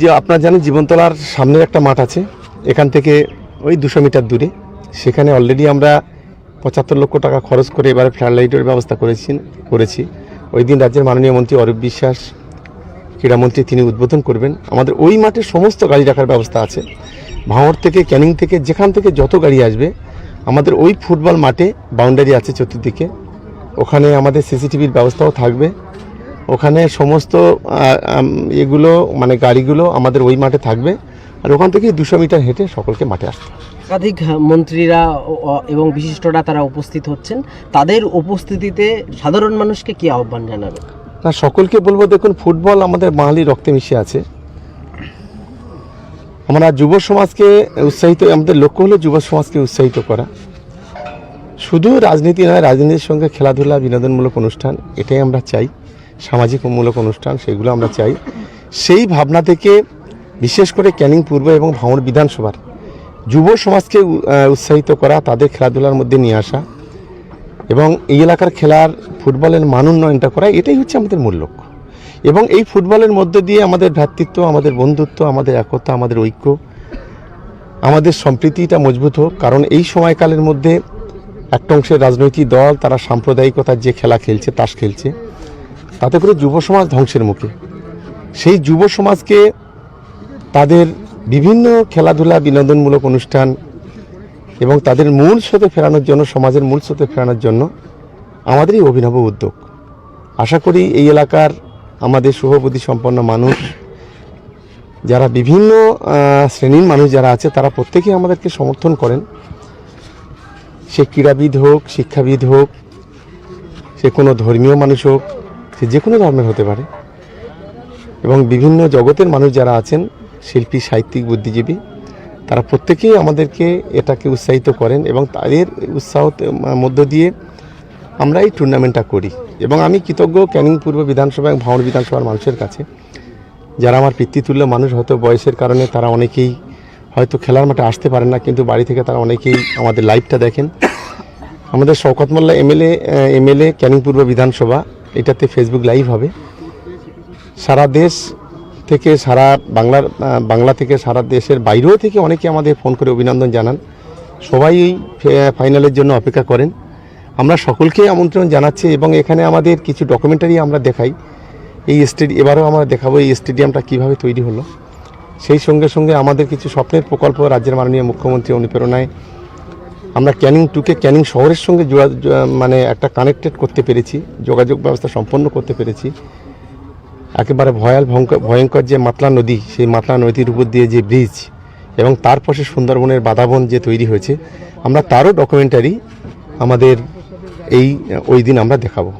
যে আপনারা জানেন জীবনতলার সামনের একটা মাঠ আছে, এখান থেকে ওই দুশো মিটার দূরে। সেখানে অলরেডি আমরা পঁচাত্তর লক্ষ টাকা খরচ করে এবারে ফ্ল্যাট লাইটের ব্যবস্থা করেছি করেছি। ওই দিন রাজ্যের মাননীয় মন্ত্রী অরূপ বিশ্বাস ক্রীড়ামন্ত্রী তিনি উদ্বোধন করবেন। আমাদের ওই মাঠে সমস্ত গাড়ি রাখার ব্যবস্থা আছে। ভাঙড় থেকে, ক্যানিং থেকে, যেখান থেকে যত গাড়ি আসবে, আমাদের ওই ফুটবল মাঠে বাউন্ডারি আছে চতুর্দিকে। ওখানে আমাদের সিসিটিভির ব্যবস্থাও থাকবে। ওখানে সমস্ত এগুলো মানে গাড়িগুলো আমাদের ওই মাঠে থাকবে। আর ওখান থেকে দুশো মিটার হেঁটে সকলকে মাঠে আসতে হবে। একাধিক মন্ত্রীরা এবং বিশিষ্টরা তারা উপস্থিত হচ্ছেন। তাদের উপস্থিতিতে সাধারণ মানুষকে কি আহ্বান জানাবেন? না সকলকে বলব দেখুন ফুটবল আমাদের বাঙালি রক্তে মিশে আছে। আমরা যুব সমাজকে উৎসাহিত আমাদের লক্ষ্য হলো যুব সমাজকে উৎসাহিত করা। শুধু রাজনীতি নয় রাজনীতির সঙ্গে খেলাধুলা বিনোদনমূলক অনুষ্ঠান এটাই আমরা চাই। সামাজিক মূলক অনুষ্ঠান, সেগুলো আমরা চাই। সেই ভাবনা থেকে বিশেষ করে ক্যানিং পূর্ব এবং ভাঙড় বিধানসভার যুব সমাজকে উৎসাহিত করা, তাদের খেলাধুলার মধ্যে নিয়ে আসা এবং এই এলাকার খেলার ফুটবলের মান উন্নয়নটা করা, এটাই হচ্ছে আমাদের মূল লক্ষ্য। এবং এই ফুটবলের মধ্য দিয়ে আমাদের ভ্রাতৃত্ব, আমাদের বন্ধুত্ব, আমাদের একতা, আমাদের ঐক্য, আমাদের সম্প্রীতিটা মজবুত হোক। কারণ এই সময়কালের মধ্যে একটা অংশের রাজনৈতিক দল, তারা সাম্প্রদায়িকতার যে খেলা খেলছে, তাস খেলছে। তাতে করে যুব সমাজ ধ্বংসের মুখে। সেই যুব সমাজকে তাদের বিভিন্ন খেলাধুলা, বিনোদনমূলক অনুষ্ঠান এবং তাদের মূল স্রোতে ফেরানোর জন্য, সমাজের মূল স্রোতে ফেরানোর জন্য আমাদের এই অভিনব উদ্যোগ। আশা করি এই এলাকার আমাদের শুভবুদ্ধি সম্পন্ন মানুষ, যারা বিভিন্ন শ্রেণির মানুষ যারা আছে, তারা প্রত্যেকেই আমাদেরকে সমর্থন করেন। সে ক্রীড়াবিদ হোক, শিক্ষাবিদ হোক, সে কোনো ধর্মীয় মানুষ হোক সে যে কোনো ধর্মের হতে পারে। এবং বিভিন্ন জগতের মানুষ যারা আছেন, শিল্পী, সাহিত্যিক, বুদ্ধিজীবী, তারা প্রত্যেকেই আমাদেরকে এটাকে উৎসাহিত করেন এবং তাদের উৎসাহ মধ্য দিয়ে আমরা এই টুর্নামেন্টটা করি। এবং আমি কৃতজ্ঞ ক্যানিং পূর্ব বিধানসভা এবং ভাঙড় বিধানসভার মানুষের কাছে। যারা আমার পিতৃতুল্য মানুষ, হয়তো বয়সের কারণে তারা অনেকেই হয়তো খেলার মাঠে আসতে পারেন না, কিন্তু বাড়ি থেকে তারা অনেকেই আমাদের লাইভটা দেখেন। আমাদের শওকত মোল্লা এমএলএ এমএলএ ক্যানিং পূর্ব বিধানসভা এটাতে ফেসবুক লাইভ হবে। সারা দেশ থেকে সারা বাংলার বাংলা থেকে সারা দেশের বাইরেও থেকে অনেকে আমাদের ফোন করে অভিনন্দন জানান। সবাই এই ফাইনালের জন্য অপেক্ষা করেন। আমরা সকলকেই আমন্ত্রণ জানাচ্ছি এবং এখানে আমাদের কিছু ডকুমেন্টারি আমরা দেখাই। এই স্টেডি, এবারও আমরা দেখাবো এই স্টেডিয়ামটা কীভাবে তৈরি হলো। সেই সঙ্গে সঙ্গে আমাদের কিছু স্বপ্নের প্রকল্প রাজ্যের মাননীয় মুখ্যমন্ত্রী অনুপ্রেরণায় আমরা ক্যানিং টুকে ক্যানিং শহরের সঙ্গে মানে একটা কানেক্টেড করতে পেরেছি, যোগাযোগ ব্যবস্থা সম্পন্ন করতে পেরেছি। একেবারে ভয়াল, ভয়ঙ্কর যে মাতলা নদী, সেই মাতলা নদীর উপর দিয়ে যে ব্রিজ এবং তার পাশে সুন্দরবনের বাধাবন যে তৈরি হয়েছে, আমরা তারও ডকুমেন্টারি আমাদের এই, ওই দিন আমরা দেখাবো।